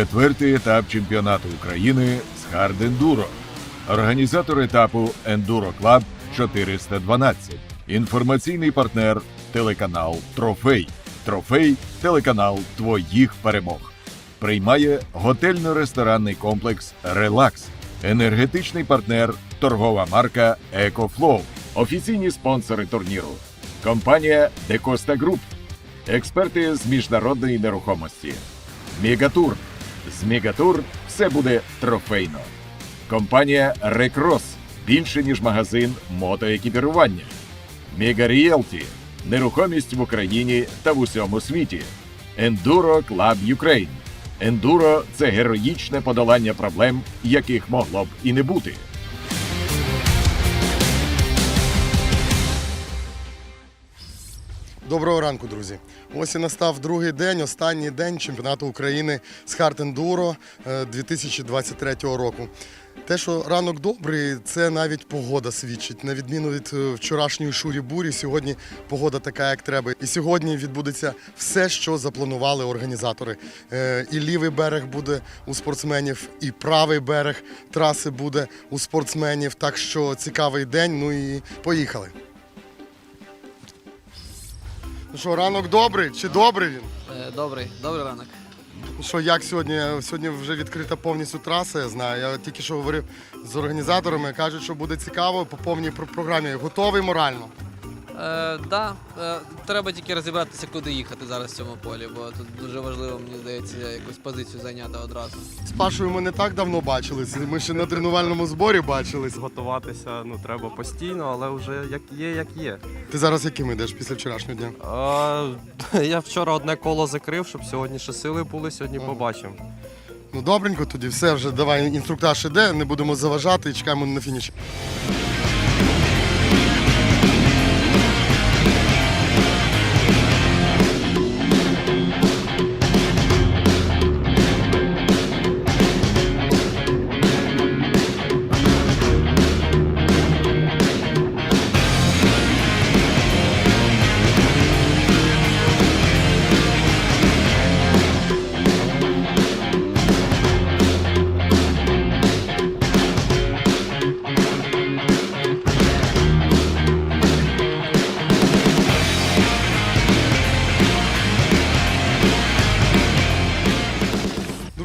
Четвертий етап чемпіонату України з хардендуро. Організатор етапу Ендуро Клаб 412. Інформаційний партнер телеканал Трофей. Трофей телеканал твоїх перемог. Приймає готельно-ресторанний комплекс Релакс. Енергетичний партнер торгова марка Екофлоу. Офіційні спонсори турніру. Компанія Декоста Груп. Експерти з міжнародної нерухомості. Мегатур. З Мігатур все буде трофейно. Компанія Рекрос. Більше ніж магазин мотоекіпірування. Міга Ріелті. Нерухомість в Україні та в усьому світі. Ендуро Клаб Юкрейн. Ендуро це героїчне подолання проблем, яких могло б і не бути. Доброго ранку, друзі. Ось і настав другий день, останній день чемпіонату України з хард-ендуро е, 2023 року. Те, що ранок добрий, це навіть погода свідчить. На відміну від е, вчорашньої шурі бурі, сьогодні погода така, як треба. І сьогодні відбудеться все, що запланували організатори. Е, І лівий берег буде у спортсменів, і правий берег траси буде у спортсменів. Так що цікавий день. Ну і поїхали. Ну що, ранок добрий чи добрий він? Е, Добрий, добрий ранок. Ну Що як сьогодні? Сьогодні вже відкрита повністю траса, я знаю. Я тільки що говорив з організаторами, кажуть, що буде цікаво по повній про- програмі. Готовий морально. Е, да, е, треба тільки розібратися, куди їхати зараз в цьому полі, бо тут дуже важливо, мені здається, якусь позицію зайняти одразу. З Пашою ми не так давно бачились. Ми ще на тренувальному зборі бачились. Готуватися ну треба постійно, але вже як є, як є. Ти зараз яким йдеш після вчорашнього дня? А, я вчора одне коло закрив, щоб сьогодні ще сили були, сьогодні Ага. побачимо. Ну добренько, тоді все вже давай інструктаж іде, не будемо заважати і чекаємо на фініші.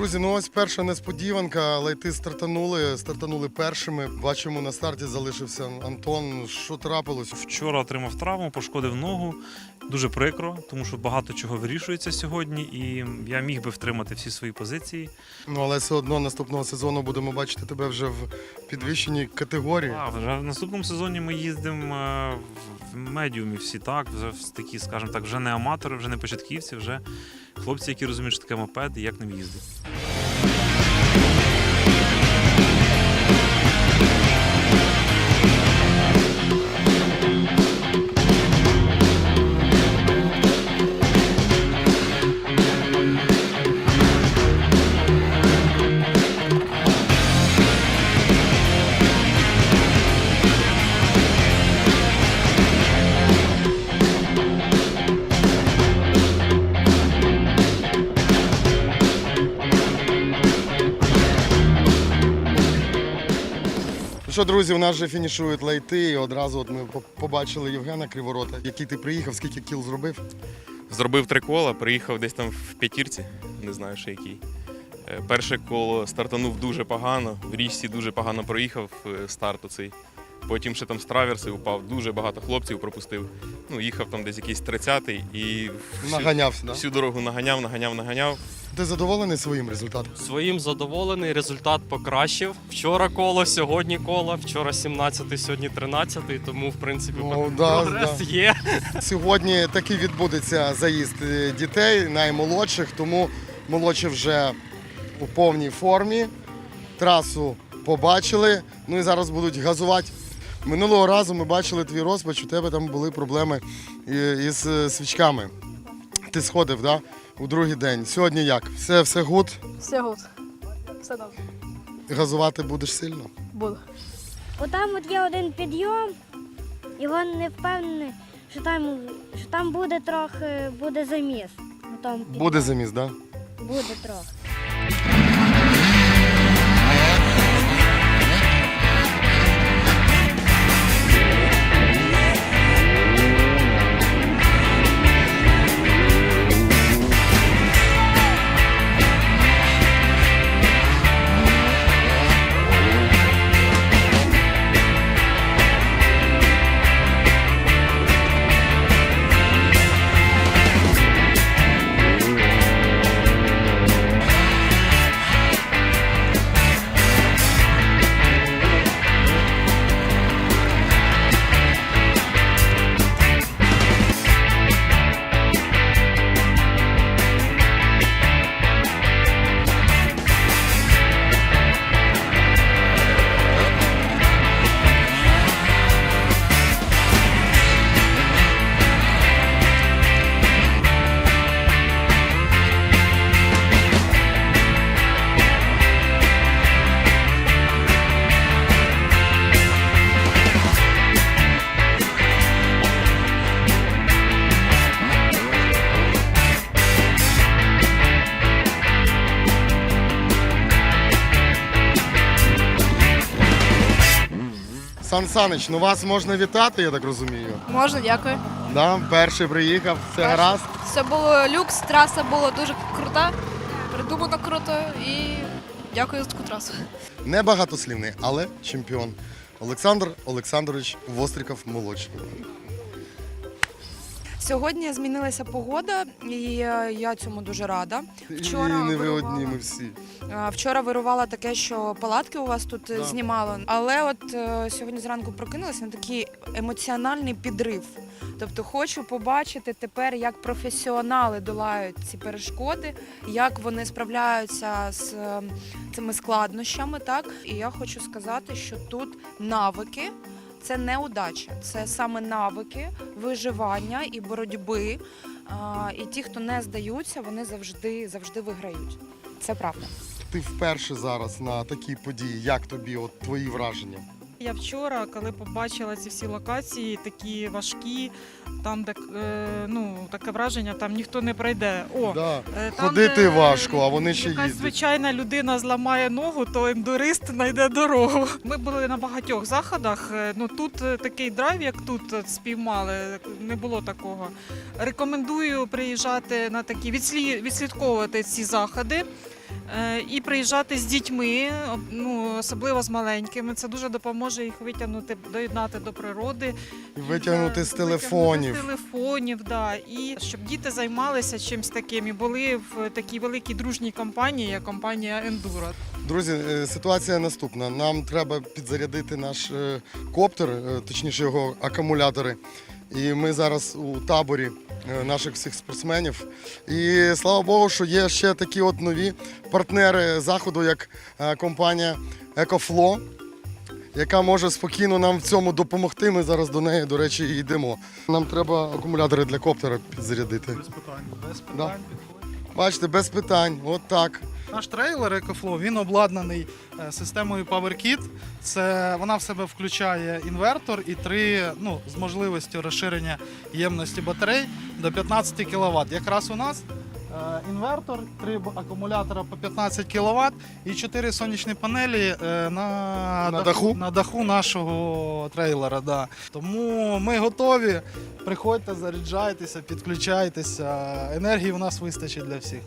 Друзі, ну ось перша несподіванка, лайти стартанули, стартанули першими. Бачимо, на старті залишився Антон. Що трапилось? Вчора отримав травму, пошкодив ногу. Дуже прикро, тому що багато чого вирішується сьогодні, і я міг би втримати всі свої позиції. Ну але все одно наступного сезону будемо бачити тебе вже в підвищеній категорії. А вже в наступному сезоні ми їздимо е, в медіумі всі так, вже такі, скажімо так, вже не аматори, вже не початківці, вже хлопці, які розуміють, що таке мопед і як ним їздити. Що, друзі, у нас вже фінішують лайти. І одразу от ми побачили Євгена Криворота. Який ти приїхав, скільки кіл зробив? Зробив три кола, приїхав десь там в п'ятірці, не знаю ще який. Е, Перше коло стартанув дуже погано, в річці дуже погано проїхав е, старт оцей. Потім ще там з траверси упав, дуже багато хлопців пропустив. Ну, їхав там десь якийсь 30-й і всю, Наганявся, да? всю дорогу наганяв, наганяв, наганяв. Ти задоволений своїм результатом? Своїм задоволений, результат покращив. Вчора коло, сьогодні коло, вчора 17, сьогодні 13, тому в принципі Ну, да, прогрес да. є. Сьогодні таки відбудеться заїзд е, дітей, наймолодших, тому молодші вже у повній формі. Трасу побачили, ну і зараз будуть газувати. Минулого разу ми бачили твій розпач, у тебе там були проблеми із е, свічками. Ти сходив, да? У другий день. Сьогодні як? Все, все гуд? Все гуд. Все добре. Газувати будеш сильно? Буду. Отам от є один підйом, і він не впевнений, що там, що там буде трохи буде заміс. Буде заміс, так? Да? Буде трохи. Сан Санич, ну вас можна вітати, я так розумію. Можна, дякую. Да? Перший приїхав, все Перший. гаразд. Це було люкс, траса була дуже крута, придумано круто і дякую за таку трасу. Небагатослівний, але чемпіон. Олександр Олександрович Востріков молодший. Сьогодні змінилася погода, і е, я цьому дуже рада. Вчора І не ви вирувала. одні, ми всі. Вчора вирувало таке, що палатки у вас тут е, Да. знімало. Але от е, сьогодні зранку прокинулася на такий емоціональний підрив. Тобто хочу побачити тепер, як професіонали долають ці перешкоди, як вони справляються з цими складнощами. Так і я хочу сказати, що тут навики. Це не удача, це саме навики виживання і боротьби. І ті, хто не здаються, вони завжди завжди виграють. Це правда. Ти вперше зараз на такій події. Як тобі, от твої враження? Я вчора, коли побачила ці всі локації, такі важкі, там, де е, ну, таке враження, там ніхто не пройде. О, Да. е, там, Ходити де важко, а вони ще їздять. звичайна людина зламає ногу, то ендурист знайде дорогу. Ми були на багатьох заходах. е, Ну тут такий драйв, як тут спіймали, не було такого. Рекомендую приїжджати на такі відслі- відслідковувати ці заходи. Е, І приїжджати з дітьми, ну особливо з маленькими. Це дуже допоможе їх витягнути, доєднати до природи, І Витягнути з Витягнути телефонів. З телефонів, да. І щоб діти займалися чимось таким і були в такій великій дружній компанії, як компанія Ендуро. Друзі, е, ситуація наступна. Нам треба підзарядити наш е, коптер, е, точніше його акумулятори. І ми зараз у таборі е, наших всіх спортсменів. І слава Богу, що є ще такі от нові партнери заходу, як е, компанія Екофло, яка може спокійно нам в цьому допомогти. Ми зараз до неї, до речі, йдемо. Нам треба акумулятори для коптера підзарядити. Без питань, без Да. Бачите, без питань. От так. Наш трейлер EcoFlow, він обладнаний е, системою PowerKit. Це вона в себе включає інвертор і три ну, з можливістю розширення ємності батарей до 15 кВт. Якраз у нас інвертор, три акумулятора по 15 кВт і чотири сонячні панелі е, на, На даху? на даху нашого трейлера. Да. Тому ми готові. Приходьте, заряджайтеся, підключайтеся. Енергії у нас вистачить для всіх.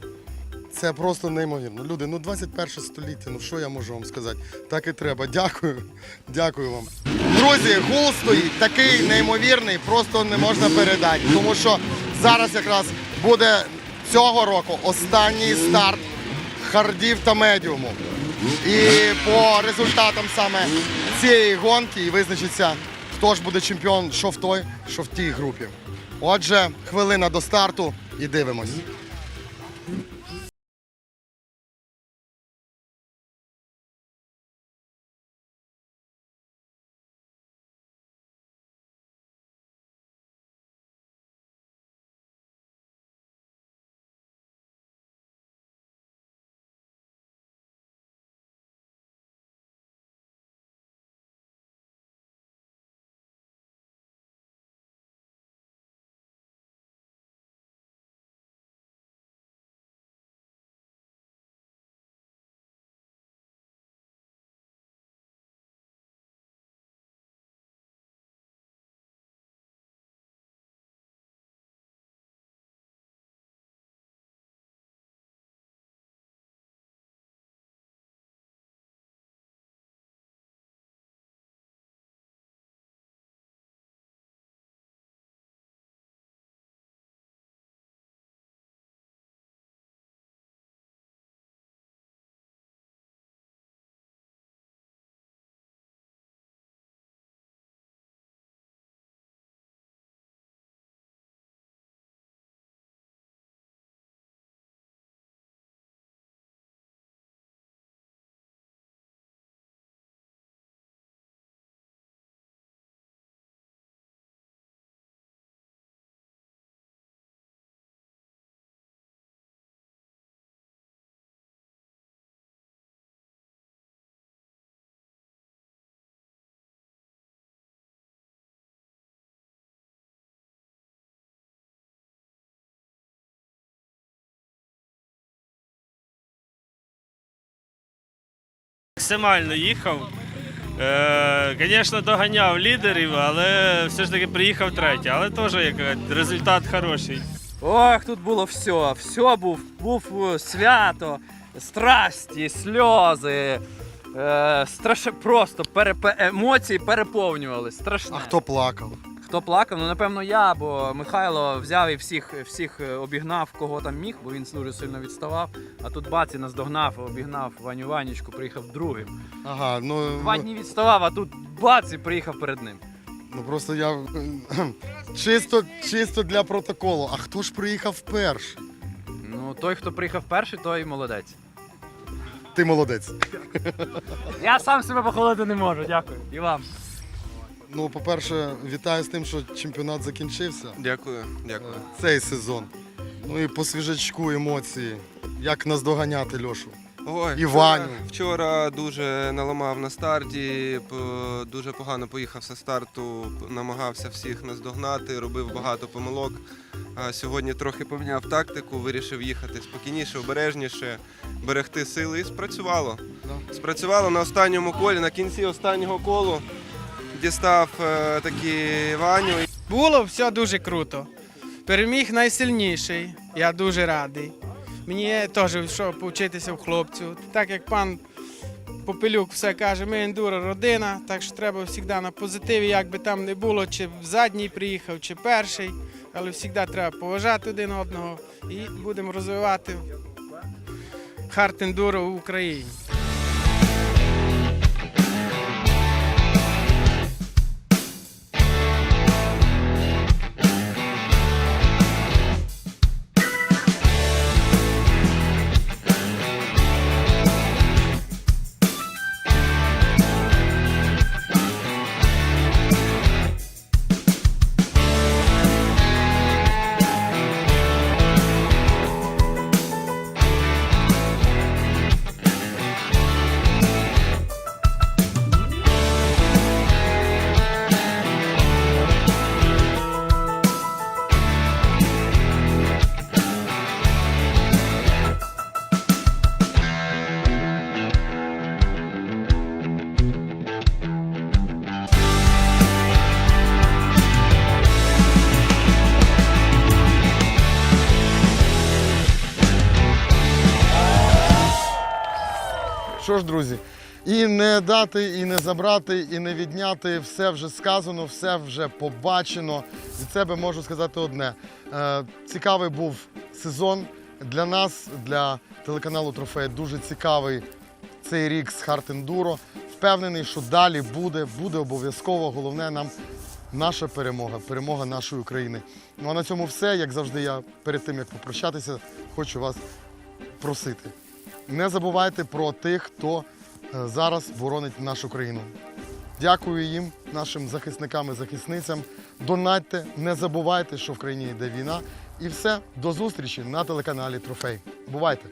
Це просто неймовірно. Люди, ну 21 століття, ну що я можу вам сказати? Так і треба. Дякую. Дякую вам. Друзі, гул стоїть такий неймовірний, просто не можна передати. Тому що зараз якраз буде цього року останній старт хардів та медіуму. І по результатам саме цієї гонки і визначиться, хто ж буде чемпіон, що в той, що в тій групі. Отже, хвилина до старту і дивимось. Максимально їхав. Е, Звісно, доганяв лідерів, але все ж таки приїхав третій. Але теж як результат хороший. Ох, тут було все. Все був, був е, свято, страсті, сльози. Е, страшне просто перепе... емоції переповнювали. Страшне. А хто плакав? Хто плакав? Ну напевно я, бо Михайло взяв і всіх, всіх е, обігнав, кого там міг, бо він дуже сильно відставав. А тут бац і наздогнав, обігнав Ваню Ванічку, приїхав другим. Ага, ну, Два дні відставав, а тут бац і приїхав перед ним. ну просто я чисто, чисто для протоколу. А хто ж приїхав перший? Ну, той, хто приїхав перший, той молодець. Ти молодець. Я сам себе похвалити не можу, дякую. І вам. Ну, по-перше, вітаю з тим, що чемпіонат закінчився. Дякую, дякую. Е, Цей сезон. Ну і по свіжачку емоції. Як наздоганяти Льошу? Ой, І вчора- Ваню. Вчора дуже наламав на старті, п- дуже погано поїхав зі старту, п- намагався всіх наздогнати, робив багато помилок. А сьогодні трохи поміняв тактику, вирішив їхати спокійніше, обережніше, берегти сили і спрацювало. Спрацювало на останньому колі, на кінці останнього колу дістав е, таки Ваню. Було все дуже круто. Переміг найсильніший. Я дуже радий. Мені теж що повчитися в хлопців. Так як пан Попелюк все каже, ми ендуро родина, так що треба завжди на позитиві, як би там не було, чи в задній приїхав, чи перший. Але завжди треба поважати один одного і будемо розвивати хард ендуро в Україні. Що ж, друзі, і не дати, і не забрати, і не відняти. Все вже сказано, все вже побачено. Від себе можу сказати одне. Е, цікавий був сезон для нас, для телеканалу Трофей. Дуже цікавий цей рік з Харт Ендуро. Впевнений, що далі буде, буде обов'язково. Головне нам наша перемога, перемога нашої України. Ну а на цьому все. Як завжди, я перед тим як попрощатися, хочу вас просити. Не забувайте про тих, хто е, зараз боронить нашу країну. Дякую їм, нашим захисникам і захисницям. Донатьте, не забувайте, що в країні йде війна. І все, до зустрічі на телеканалі Трофей. Бувайте!